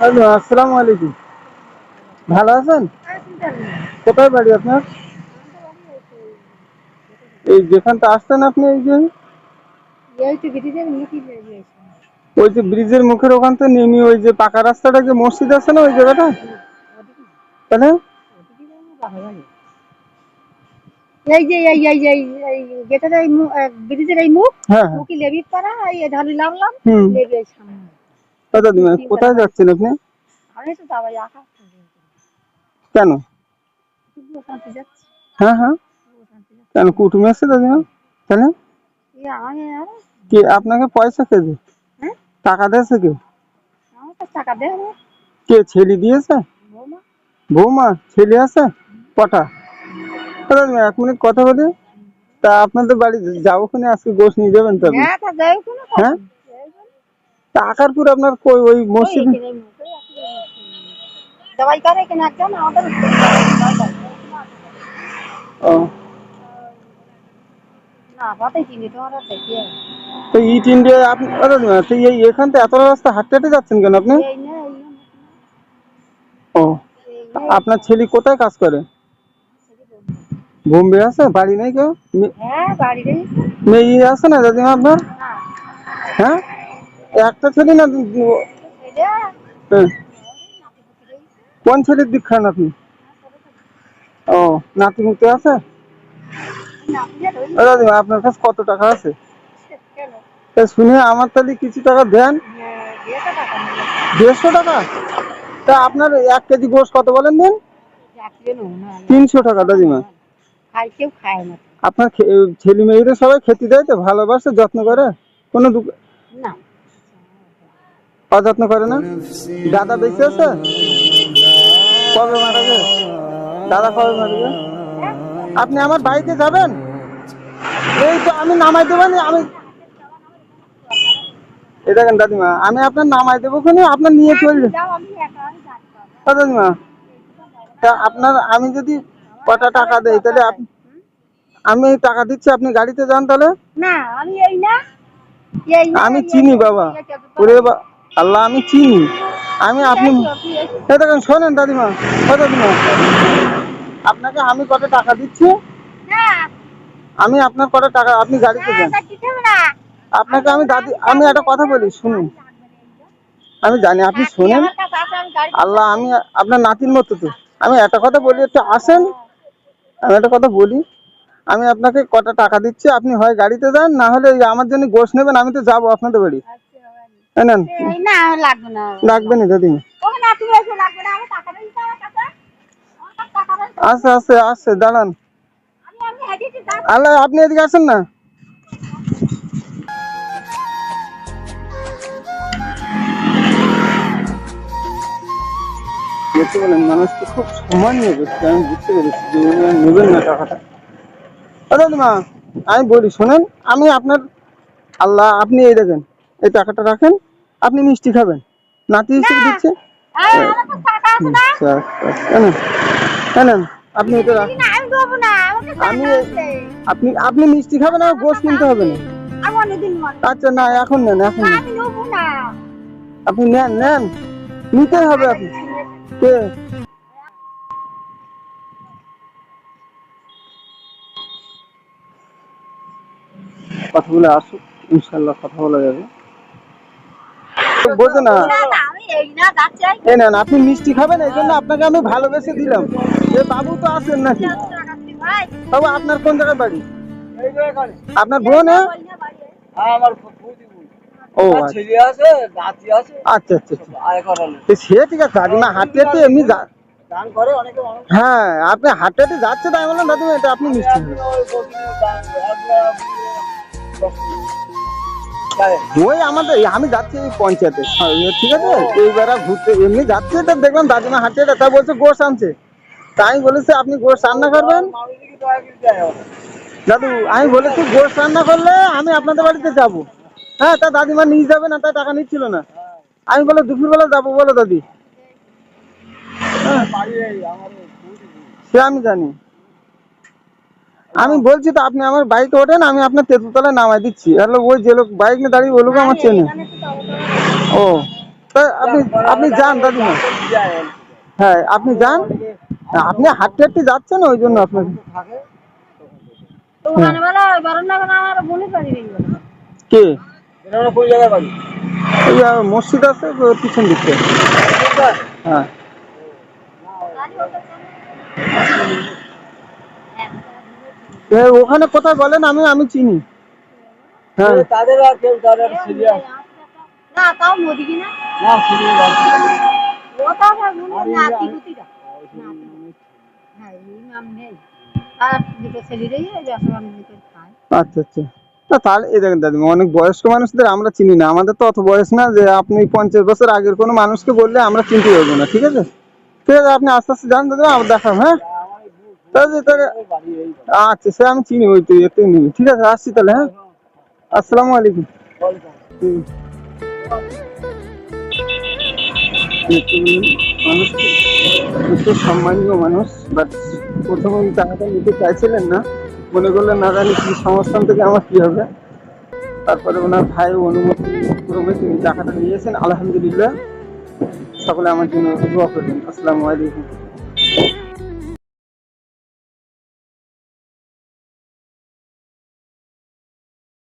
Hello আসসালামু আলাইকুম। ভালো আছেন? কোথায় বাড়ি আপনার? এই যেখানটা আসছেন আপনি এই যে? ওই যে ব্রিজের মুখের ওখান থেকে নেমে ওই যে পাকা রাস্তাটা যে মসজিদ আছে না ওই জায়গাটা? তাহলে? এই যে এই এই এই এই গেটের এই ব্রিজের এই মুখ হ্যাঁ হ্যাঁ। মুখে লেবি পারা এই ঢালি নামলাম হুম। লেবি সামনে। কথা দিবেন কোথায় যাচ্ছেন আপনি আমি তো যাব আকাশ কেন? শান্তি যাচ্ছি? হ্যাঁ হ্যাঁ। শান্তি যাচ্ছি? কেন কুটুমে আসছে দাদিমা তাহলে? এই আমি আর কি আপনাকে পয়সা কে দে হ্যাঁ? টাকা দিয়েছে কে আমার তো টাকা দেয় না। কে ছেলে দিয়েছে? বৌমা। বৌমা ছেলে আছে? কটা? কথা দিবেন এক মিনিট কথা বলি। তা আপনাদের বাড়ি যাব খুনি আজকে গোশ নিয়ে যাবেন তো আপনি? হ্যাঁ তা যাই কোনো হ্যাঁ? তা আকারপুর আপনার কই ওই মসজিদ? করে কিনা একজন আমাদের ও। তো ইট ইন্ডিয়া আপনি এখান থেকে এত রাস্তা হাঁটতে হাঁটে যাচ্ছেন কেন আপনি? ও আপনার ছেলে কোথায় কাজ করে? বোম্বে আছে? বাড়ি নেই কেউ? হ্যাঁ মেয়ে আছে না দাদিমা আপনার? হ্যাঁ? একটা ছেলে না হ্যাঁ। কোন ছেলের দিক খান আপনি? ও নাতি আছে? আপনার কাছে কত টাকা আছে? শুনে আমার তাহলে কিছু টাকা দেন। দেড়শো টাকা? তা আপনার এক কেজি গোশ কত বলেন দিন? তিনশো টাকা, দাদিমা। আপনার ছেলে মেয়েরা সবাই খেতে দেয় তো, ভালোবাসে, যত্ন করে? কোনো না। অযত্ন করে না? দাদা বেঁচে আছে? কবে মারা গেছে দাদা কবে মারা গেছে আপনি আমার বাড়িতে যাবেন? এই তো আমি নামাই দেবো নি, আমি এই দেখেন দাদিমা আমি আপনার নামাই দেবো খুনি আপনার নিয়ে চলবে দাদিমা তা আপনার আমি যদি কটা টাকা দেই তাহলে আপ- আমি টাকা দিচ্ছি আপনি গাড়িতে যান তাহলে। না আমি এই না এই আমি চিনি বাবা। ওরে বা- আল্লাহ আমি চিনি। আমি আপনি দেখেন শোনেন দাদিমা ও দাদিমা। আপনাকে আমি কত টাকা দিচ্ছি? আমি আপনার কত টাকা আপনি গাড়িতে যান আপনাকে আমি দাদি আমি একটা কথা বলি শুনুন। আমি জানি আপনি শোনেন। আল্লাহ আমি আপনার নাতির মতো তো। আমি একটা কথা বলি একটু আসেন। আমি একটা কথা বলি আমি আপনাকে কটা টাকা দিচ্ছি আপনি হয় গাড়িতে যান না হলে আমার জন্য গোশ নেবেন আমি তো যাব আপনাদের বাড়ি। নেন। না লাগবে না। লাগবে না দাঁড়ান। আল্লাহ আপনি এদিকে আসেন না। মানুষ তো খুব নিয়ে আমি বুঝতে পেরেছি যে নেবেন না টাকাটা। ও দাদিমা আমি বলি শোনেন আমি আপনার আল্লাহ আপনি এই দেখেন এই টাকাটা রাখেন। আপনি মিষ্টি খাবেন? নাতি হিসেবে দিচ্ছে? আপনি এটা আমি আপনি আপনি মিষ্টি খাবেন আর গোস কিনতে হবে না? আচ্ছা না এখন নেন এখন আপনি নেন নেন। নিতেই হবে আপনি। কে? কথা বলে আসুক ইনশাল্লাহ কথা বলা যাবে। বোঝে না এই না আপনি মিষ্টি খাবেন এই জন্য আপনাকে আমি ভালোবেসে দিলাম এ বাবু তো আছেন নাকি বাবু আপনার কোন জায়গায় বাড়ি আপনার বোন হ্যাঁ? আমার। ও আচ্ছা আচ্ছা আচ্ছা আচ্ছা। তো সে ঠিক আছে দাদিমা হাঁটতে হাঁটতে এমনি হ্যাঁ আপনি হাঁটতে হাঁটতে যাচ্ছে তাই বললাম দাদিমা এটা আপনি মিষ্টি। হ্যাঁ, তো তা আপনি গোশ রান্না করবেন। দাদু আমি বলেছি গোশ রান্না করলে আমি আপনাদের বাড়িতে যাব। হ্যাঁ তা দাদিমা নিয়ে যাবে না তাই টাকা নিচ্ছিল না। আমি বলে দুপুরবেলা যাব বলো দাদি। হ্যাঁ। সে আমি জানি। আমি বলছি তো আপনি আমার বাইকে ওঠেন আমি আপনার তেঁতুতলায় নামাই দিচ্ছি। তাহলে ওই যে লোক বাইক নিয়ে দাঁড়িয়ে ওই লোক আমার চেনে। ও তা আপনি আপনি যান দাদিমা হ্যাঁ আপনি যান। আপনি হাঁটতে হাঁটতে যাচ্ছেন ওই জন্য আপনাকে থাকে তো ওখানে বলে বারণ না ওখানে কোথায় বলেন? আমি আমি চিনি। হ্যাঁ। তাদের আর কেউ তাদের সিরিয়াস না তাও মোদি কিনা না সিরিয়াস ওটা আবার নাতি পুতিটা নাতি। এই নাম নেই। আর দুটো ছেলেরই ব্যবসা বাণিজ্য খায় আচ্ছা আচ্ছা। না তাহলে এই দেখেন দাদিমা অনেক বয়স্ক মানুষদের আমরা চিনি না। আমাদের তো অত বয়স না যে আপনি পঞ্চাশ বছর আগের কোনো মানুষকে বললে আমরা চিনতে পারব না ঠিক আছে? ঠিক আছে আপনি আস্তে আস্তে যান দাদিমা আবার দেখাম হ্যাঁ তাহলে তাহলে বাড়ি এই আচ্ছা সে আমি চিনি, ওই তো এতে নিবি। ঠিক আছে, আসছি তাহলে হ্যাঁ? আসসালামু আলাইকুম। মানুষ সম্মানীয় মানুষ বাট নিতে চাইছিলেন না। মনে করলেন, না জানি কি সংস্থান থেকে আমার কি হবে? তারপরে ওনার ভাই অনুমতি ক্রমে তিনি টাকাটা নিয়েছেন। আলহামদুলিল্লাহ, সকলে আমার জন্য দোয়া আলাইকুম।